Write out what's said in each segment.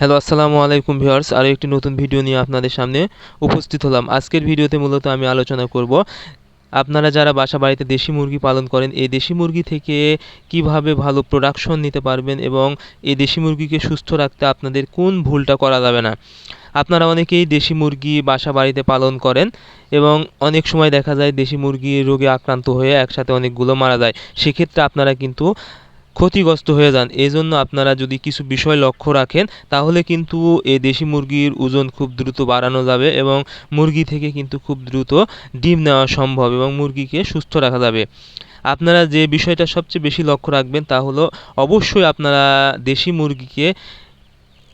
Hello, আসসালামু আলাইকুম viewers. আরও একটি নতুন ভিডিও নিয়ে আপনাদের সামনে উপস্থিত হলাম। আজকের ভিডিওতে মূলত আমি আলোচনা করব, আপনারা যারা বাসা বাড়িতে দেশি মুরগি পালন করেন, এই দেশি মুরগি থেকে কীভাবে ভালো প্রোডাকশন নিতে পারবেন এবং এই দেশি মুরগিকে সুস্থ রাখতে আপনাদের কোন ভুলটা করা যাবে না? আপনারা অনেকেই দেশি মুরগি বাসা বাড়িতে পালন করেন এবং অনেক সময় দেখা যায় দেশি মুরগি রোগে আক্রান্ত হয়ে একসাথে অনেকগুলো মারা যায়। সেক্ষেত্রে আপনারা কিন্তু ক্ষতিগ্রস্ত হয়ে যান। এই জন্য আপনারা যদি কিছু বিষয় লক্ষ্য রাখেন, তাহলে কিন্তু এই দেশি মুরগির ওজন খুব দ্রুত বাড়ানো যাবে এবং মুরগি থেকে কিন্তু খুব দ্রুত ডিম নেওয়া সম্ভব এবং মুরগিকে সুস্থ রাখা যাবে। আপনারা যে বিষয়টা সবচেয়ে বেশি লক্ষ্য রাখবেন তা হলো, অবশ্যই আপনারা দেশি মুরগিকে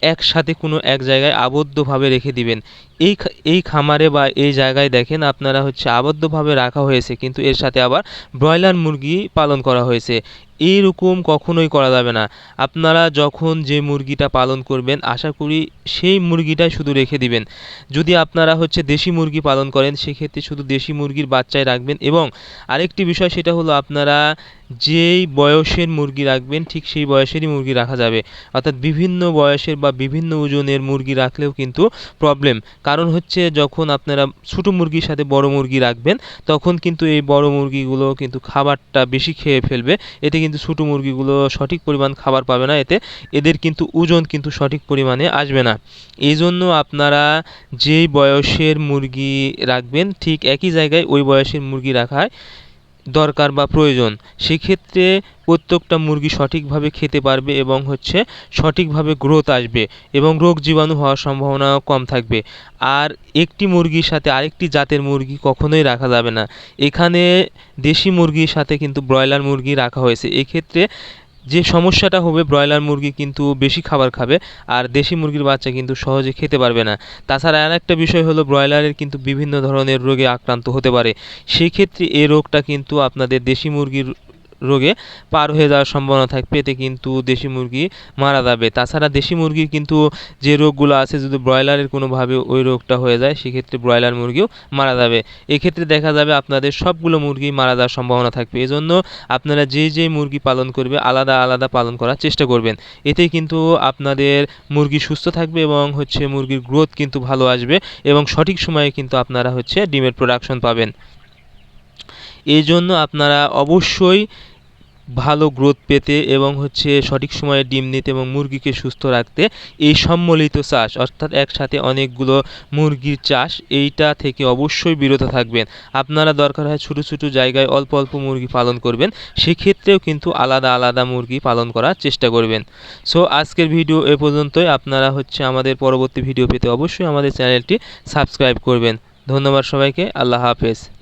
একসাথে কোনো এক জায়গায় আবদ্ধভাবে রেখে দিবেন। এই এই খামারে বা এই জায়গায় দেখেন আপনারা হচ্ছে আবদ্ধভাবে রাখা হয়েছে, কিন্তু এর সাথে আবার ব্রয়লার মুরগি পালন করা হয়েছে। এইরকম কখনোই করা যাবে না। আপনারা যখন যে মুরগিটা পালন করবেন, আশা করি সেই মুরগিটাই শুধু রেখে দিবেন। যদি আপনারা হচ্ছে দেশি মুরগি পালন করেন, সেক্ষেত্রে শুধু দেশি মুরগির বাচ্চাই রাখবেন এবং আরেকটি বিষয় সেটা হলো আপনারা যেই বয়সের মুরগি রাখবেন, ঠিক সেই বয়সেরই মুরগি রাখা যাবে। অর্থাৎ বিভিন্ন বয়সের বা বিভিন্ন ওজনের মুরগি রাখলেও কিন্তু প্রবলেম কারণ হচ্ছে যখন আপনারা ছোটো মুরগির সাথে বড় মুরগি রাখবেন, তখন কিন্তু এই বড় মুরগিগুলো কিন্তু খাবারটা বেশি খেয়ে ফেলবে। এতে কিন্তু ছোটো মুরগিগুলো সঠিক পরিমাণ খাবার পাবে না, এতে এদের কিন্তু ওজন কিন্তু সঠিক পরিমাণে আসবে না। এই জন্য আপনারা যেই বয়সের মুরগি রাখবেন, ঠিক একই জায়গায় ওই বয়সের মুরগি রাখায় দরকার বা প্রয়োজন, সেক্ষেত্রে প্রত্যেকটা মুরগি সঠিকভাবে খেতে পারবে এবং হচ্ছে সঠিকভাবে গ্রোথ আসবে এবং রোগ জীবাণু হওয়ার সম্ভাবনা কম থাকবে। আর একটি মুরগির সাথে আরেকটি জাতের মুরগি কখনোই রাখা যাবে না। এখানে দেশি মুরগির সাথে কিন্তু ব্রয়লার মুরগি রাখা হয়েছে। এক্ষেত্রে যে সমস্যাটা হবে, ব্রয়লার মুরগি কিন্তু বেশি খাবার খাবে আর দেশি মুরগির বাচ্চা কিন্তু সহজে খেতে পারবে না। তাছাড়া আর একটা বিষয় হলো, ব্রয়লারের কিন্তু বিভিন্ন ধরনের রোগে আক্রান্ত হতে পারে। সেই ক্ষেত্রে এই রোগটা কিন্তু আপনাদের দেশি মুরগির রোগে পার হয়ে যাওয়ার সম্ভাবনা থাকবে এতে কিন্তু দেশি মুরগি মারা যাবে। তাছাড়া দেশি মুরগির কিন্তু যে রোগগুলো আছে, যদি ব্রয়লারের কোনোভাবে ওই রোগটা হয়ে যায়, সেক্ষেত্রে ব্রয়লার মুরগিও মারা যাবে। এক্ষেত্রে দেখা যাবে আপনাদের সবগুলো মুরগি মারা যাওয়ার সম্ভাবনা থাকবে। এজন্য আপনারা যে যে মুরগি পালন করবে, আলাদা আলাদা পালন করার চেষ্টা করবেন। এতে কিন্তু আপনাদের মুরগি সুস্থ থাকবে এবং হচ্ছে মুরগির গ্রোথ কিন্তু ভালো আসবে এবং সঠিক সময়ে কিন্তু আপনারা হচ্ছে ডিমের প্রোডাকশন পাবেন। এই জন্য আপনারা অবশ্যই ভালো গ্রোথ পেতে এবং হচ্ছে সঠিক সময়ে ডিম নিতে এবং মুরগিকে সুস্থ রাখতে এই সম্মিলিত চাষ, অর্থাৎ একসাথে অনেকগুলো মুরগির চাষ, এইটা থেকে অবশ্যই বিরত থাকবেন। আপনারা দরকার হয় ছোটো ছোটো জায়গায় অল্প অল্প মুরগি পালন করবেন, সেক্ষেত্রেও কিন্তু আলাদা আলাদা মুরগি পালন করার চেষ্টা করবেন। সো আজকের ভিডিও এ পর্যন্তই। আপনারা হচ্ছে আমাদের পরবর্তী ভিডিও পেতে অবশ্যই আমাদের চ্যানেলটি সাবস্ক্রাইব করবেন। ধন্যবাদ সবাইকে। আল্লাহ হাফেজ।